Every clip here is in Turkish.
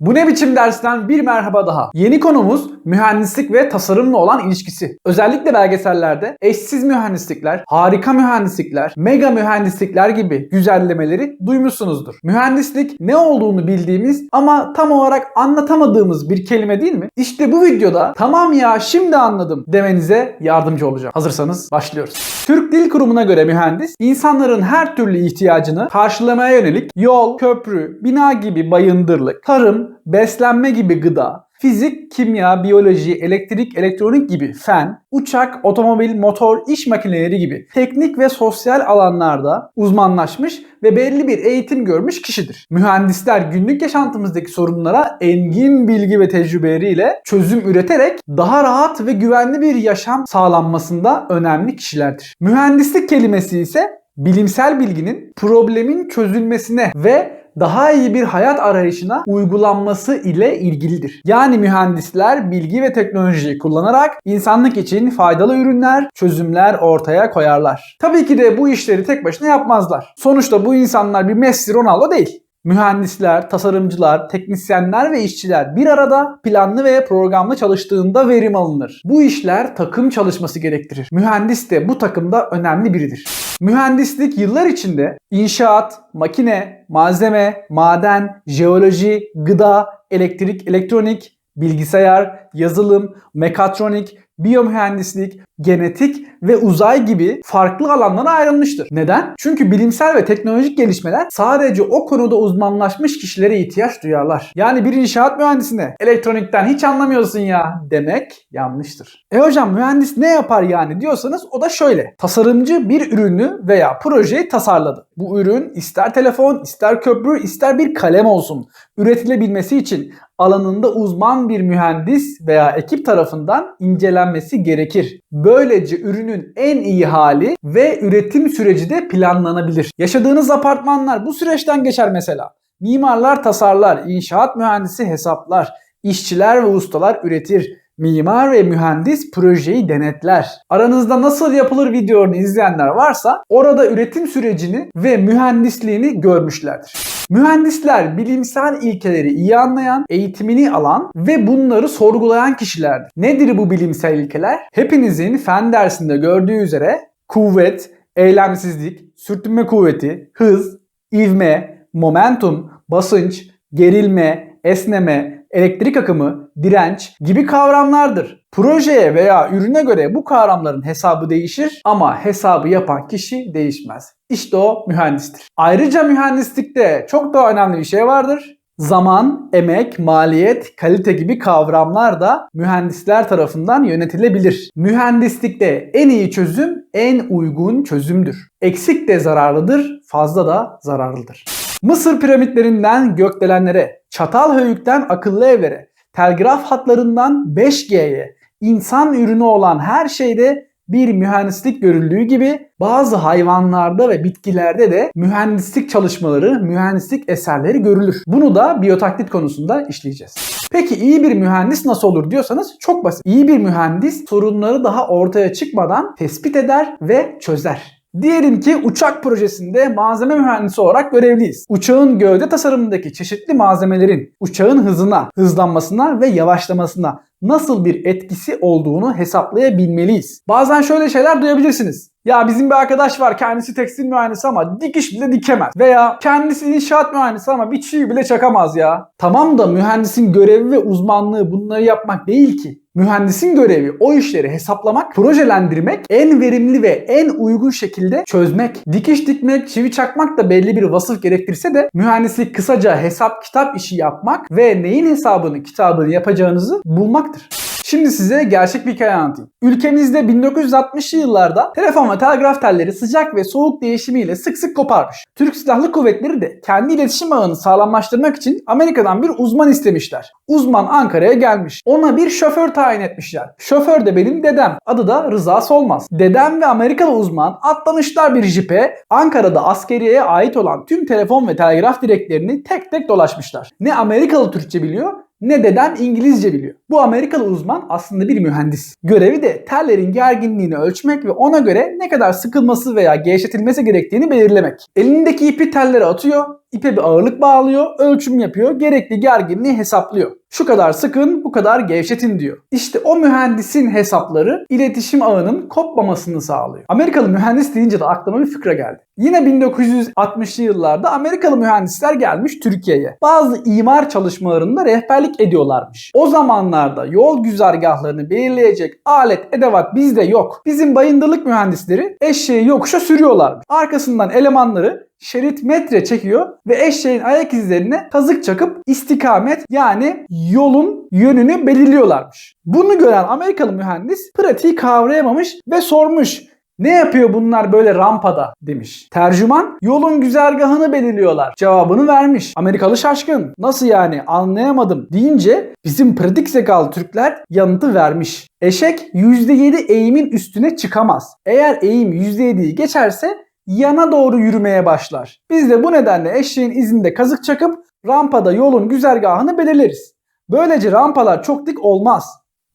Bu ne biçim dersten bir merhaba daha. Yeni konumuz mühendislik ve tasarımla olan ilişkisi. Özellikle belgesellerde eşsiz mühendislikler, harika mühendislikler, mega mühendislikler gibi güzellemeleri duymuşsunuzdur. Mühendislik ne olduğunu bildiğimiz ama tam olarak anlatamadığımız bir kelime değil mi? İşte bu videoda tamam ya şimdi anladım demenize yardımcı olacağım. Hazırsanız başlıyoruz. Türk Dil Kurumu'na göre mühendis, insanların her türlü ihtiyacını karşılamaya yönelik yol, köprü, bina gibi bayındırlık, tarım, beslenme gibi gıda, fizik, kimya, biyoloji, elektrik, elektronik gibi fen, uçak, otomobil, motor, iş makineleri gibi teknik ve sosyal alanlarda uzmanlaşmış ve belli bir eğitim görmüş kişidir. Mühendisler günlük yaşantımızdaki sorunlara engin bilgi ve tecrübeleriyle çözüm üreterek daha rahat ve güvenli bir yaşam sağlanmasında önemli kişilerdir. Mühendislik kelimesi ise bilimsel bilginin problemin çözülmesine ve daha iyi bir hayat arayışına uygulanması ile ilgilidir. Yani mühendisler bilgi ve teknolojiyi kullanarak insanlık için faydalı ürünler, çözümler ortaya koyarlar. Tabii ki de bu işleri tek başına yapmazlar. Sonuçta bu insanlar bir Messi Ronaldo değil. Mühendisler, tasarımcılar, teknisyenler ve işçiler bir arada planlı ve programlı çalıştığında verim alınır. Bu işler takım çalışması gerektirir. Mühendis de bu takımda önemli biridir. Mühendislik yıllar içinde inşaat, makine, malzeme, maden, jeoloji, gıda, elektrik, elektronik, bilgisayar, yazılım, mekatronik, biyomühendislik, genetik ve uzay gibi farklı alanlara ayrılmıştır. Neden? Çünkü bilimsel ve teknolojik gelişmeler sadece o konuda uzmanlaşmış kişilere ihtiyaç duyarlar. Yani bir inşaat mühendisine elektronikten hiç anlamıyorsun ya demek yanlıştır. E hocam mühendis ne yapar yani diyorsanız o da şöyle. Tasarımcı bir ürünü veya projeyi tasarladı. Bu ürün ister telefon, ister köprü, ister bir kalem olsun. Üretilebilmesi için alanında uzman bir mühendis veya ekip tarafından incelenmesi gerekir. Böylece ürünün en iyi hali ve üretim süreci de planlanabilir. Yaşadığınız apartmanlar bu süreçten geçer mesela. Mimarlar tasarlar, inşaat mühendisi hesaplar, işçiler ve ustalar üretir. Mimar ve mühendis projeyi denetler. Aranızda nasıl yapılır videolarını izleyenler varsa orada üretim sürecini ve mühendisliğini görmüşlerdir. Mühendisler bilimsel ilkeleri iyi anlayan, eğitimini alan ve bunları sorgulayan kişilerdir. Nedir bu bilimsel ilkeler? Hepinizin fen dersinde gördüğü üzere kuvvet, eylemsizlik, sürtünme kuvveti, hız, ivme, momentum, basınç, gerilme, esneme, elektrik akımı, direnç gibi kavramlardır. Projeye veya ürüne göre bu kavramların hesabı değişir ama hesabı yapan kişi değişmez. İşte o mühendistir. Ayrıca mühendislikte çok daha önemli bir şey vardır. Zaman, emek, maliyet, kalite gibi kavramlar da mühendisler tarafından yönetilebilir. Mühendislikte en iyi çözüm en uygun çözümdür. Eksik de zararlıdır, fazla da zararlıdır. Mısır piramitlerinden gökdelenlere, Çatalhöyük'ten akıllı evlere, telgraf hatlarından 5G'ye, insan ürünü olan her şeyde bir mühendislik görüldüğü gibi bazı hayvanlarda ve bitkilerde de mühendislik çalışmaları, mühendislik eserleri görülür. Bunu da biyotaklit konusunda işleyeceğiz. Peki iyi bir mühendis nasıl olur diyorsanız çok basit. İyi bir mühendis sorunları daha ortaya çıkmadan tespit eder ve çözer. Diyelim ki uçak projesinde malzeme mühendisi olarak görevliyiz. Uçağın gövde tasarımındaki çeşitli malzemelerin uçağın hızına, hızlanmasına ve yavaşlamasına nasıl bir etkisi olduğunu hesaplayabilmeliyiz. Bazen şöyle şeyler duyabilirsiniz. Ya bizim bir arkadaş var kendisi tekstil mühendisi ama dikiş bile dikemez. Veya kendisi inşaat mühendisi ama bir çivi bile çakamaz ya. Tamam da mühendisin görevi ve uzmanlığı bunları yapmak değil ki. Mühendisin görevi o işleri hesaplamak, projelendirmek, en verimli ve en uygun şekilde çözmek. Dikiş dikmek, çivi çakmak da belli bir vasıf gerektirse de mühendislik kısaca hesap kitap işi yapmak ve neyin hesabını kitabını yapacağınızı bulmaktır. Şimdi size gerçek bir hikaye anlatayım. Ülkemizde 1960'lı yıllarda telefon ve telgraf telleri sıcak ve soğuk değişimiyle sık sık koparmış. Türk Silahlı Kuvvetleri de kendi iletişim ağını sağlamlaştırmak için Amerika'dan bir uzman istemişler. Uzman Ankara'ya gelmiş. Ona bir şoför tayin etmişler. Şoför de benim dedem. Adı da Rıza Solmaz. Dedem ve Amerikalı uzman atlamışlar bir jipe. Ankara'da askeriyeye ait olan tüm telefon ve telgraf direklerini tek tek dolaşmışlar. Ne Amerikalı Türkçe biliyor ne dedem İngilizce biliyor. Bu Amerikalı uzman aslında bir mühendis. Görevi de tellerin gerginliğini ölçmek ve ona göre ne kadar sıkılması veya gevşetilmesi gerektiğini belirlemek. Elindeki ipi tellere atıyor ipe bir ağırlık bağlıyor, ölçüm yapıyor, gerekli gerginliği hesaplıyor. Şu kadar sıkın, bu kadar gevşetin diyor. İşte o mühendisin hesapları iletişim ağının kopmamasını sağlıyor. Amerikalı mühendis deyince de aklıma bir fıkra geldi. Yine 1960'lı yıllarda Amerikalı mühendisler gelmiş Türkiye'ye. Bazı imar çalışmalarında rehberlik ediyorlarmış. O zamanlarda yol güzergahlarını belirleyecek alet, edevat bizde yok. Bizim bayındırlık mühendisleri eşeği yokuşa sürüyorlarmış. Arkasından elemanları şerit metre çekiyor ve eşeğin ayak izlerine kazık çakıp istikamet yani yolun yönünü belirliyorlarmış. Bunu gören Amerikalı mühendis pratiği kavrayamamış ve sormuş. Ne yapıyor bunlar böyle rampada demiş. Tercüman yolun güzergahını belirliyorlar. Cevabını vermiş. Amerikalı şaşkın. Nasıl yani anlayamadım deyince bizim pratik zekalı Türkler yanıtı vermiş. Eşek %7 eğimin üstüne çıkamaz. Eğer eğim %7'yi geçerse yana doğru yürümeye başlar. Biz de bu nedenle eşeğin izinde kazık çakıp rampada yolun güzergahını belirleriz. Böylece rampalar çok dik olmaz.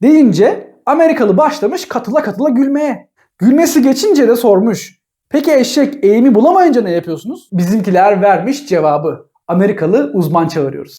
Deyince Amerikalı başlamış katıla katıla gülmeye. Gülmesi geçince de sormuş. Peki eşek eğimi bulamayınca ne yapıyorsunuz? Bizimkiler vermiş cevabı. Amerikalı uzman çağırıyoruz.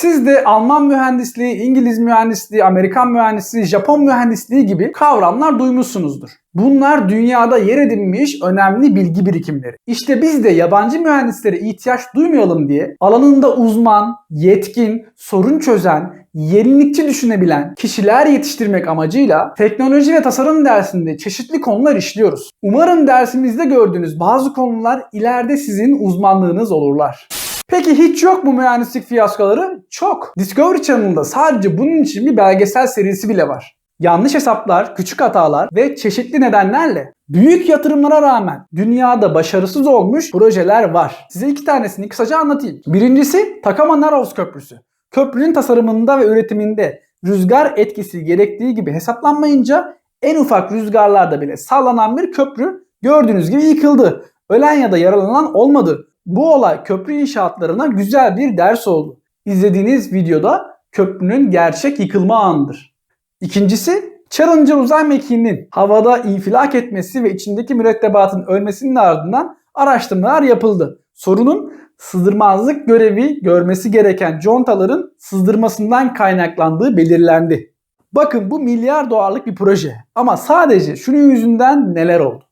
Siz de Alman mühendisliği, İngiliz mühendisliği, Amerikan mühendisliği, Japon mühendisliği gibi kavramlar duymuşsunuzdur. Bunlar dünyada yer edinmiş önemli bilgi birikimleri. İşte biz de yabancı mühendislere ihtiyaç duymayalım diye alanında uzman, yetkin, sorun çözen, yenilikçi düşünebilen kişiler yetiştirmek amacıyla teknoloji ve tasarım dersinde çeşitli konular işliyoruz. Umarım dersimizde gördüğünüz bazı konular ileride sizin uzmanlığınız olurlar. Peki hiç yok mu mühendislik fiyaskoları? Çok. Discovery Channel'da sadece bunun için bir belgesel serisi bile var. Yanlış hesaplar, küçük hatalar ve çeşitli nedenlerle büyük yatırımlara rağmen dünyada başarısız olmuş projeler var. Size iki tanesini kısaca anlatayım. Birincisi Takama Narrows Köprüsü. Köprünün tasarımında ve üretiminde rüzgar etkisi gerektiği gibi hesaplanmayınca en ufak rüzgarlarda bile sallanan bir köprü gördüğünüz gibi yıkıldı. Ölen ya da yaralanan olmadı. Bu olay köprü inşaatlarına güzel bir ders oldu. İzlediğiniz videoda köprünün gerçek yıkılma anıdır. İkincisi Challenger uzay mekiğinin havada infilak etmesi ve içindeki mürettebatın ölmesinin ardından araştırmalar yapıldı. Sorunun sızdırmazlık görevi görmesi gereken contaların sızdırmasından kaynaklandığı belirlendi. Bakın bu milyar dolarlık bir proje ama sadece şunun yüzünden neler oldu.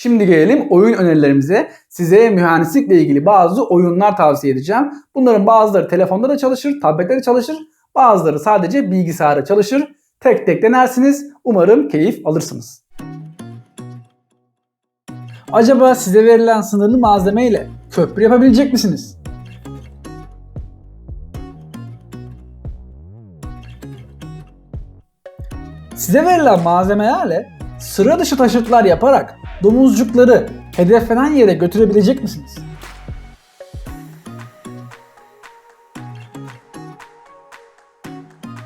Şimdi gelelim oyun önerilerimize. Size mühendislikle ilgili bazı oyunlar tavsiye edeceğim. Bunların bazıları telefonda da çalışır, tablette de çalışır. Bazıları sadece bilgisayarda çalışır. Tek tek denersiniz. Umarım keyif alırsınız. Acaba size verilen sınırlı malzeme ile köprü yapabilecek misiniz? Size verilen malzemelerle sıra dışı taşıtlar yaparak domuzcukları hedeflenen yere götürebilecek misiniz?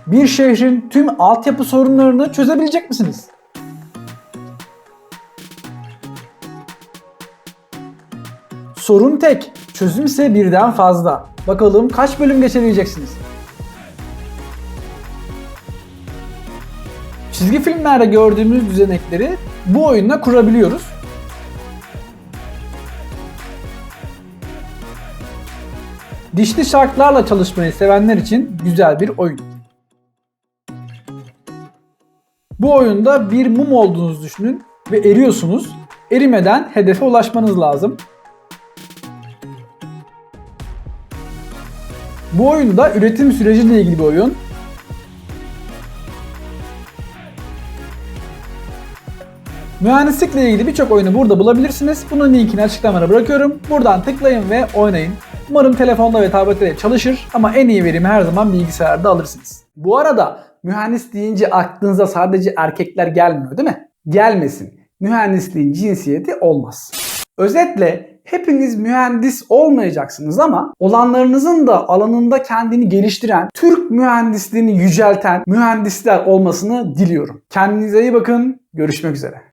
Bir şehrin tüm altyapı sorunlarını çözebilecek misiniz? Sorun tek, çözüm ise birden fazla. Bakalım kaç bölüm geçebileceksiniz? Çizgi filmlerde gördüğümüz düzenekleri bu oyunda kurabiliyoruz. Dişli şarkılarla çalışmayı sevenler için güzel bir oyun. Bu oyunda bir mum olduğunuzu düşünün ve eriyorsunuz. Erimeden hedefe ulaşmanız lazım. Bu oyunda üretim süreciyle ilgili bir oyun. Mühendislikle ilgili birçok oyunu burada bulabilirsiniz. Bunun linkini açıklamana bırakıyorum. Buradan tıklayın ve oynayın. Umarım telefonda ve tablette çalışır ama en iyi verimi her zaman bilgisayarda alırsınız. Bu arada mühendis deyince aklınıza sadece erkekler gelmiyor değil mi? Gelmesin. Mühendisliğin cinsiyeti olmaz. Özetle hepiniz mühendis olmayacaksınız ama olanlarınızın da alanında kendini geliştiren, Türk mühendisliğini yücelten mühendisler olmasını diliyorum. Kendinize iyi bakın. Görüşmek üzere.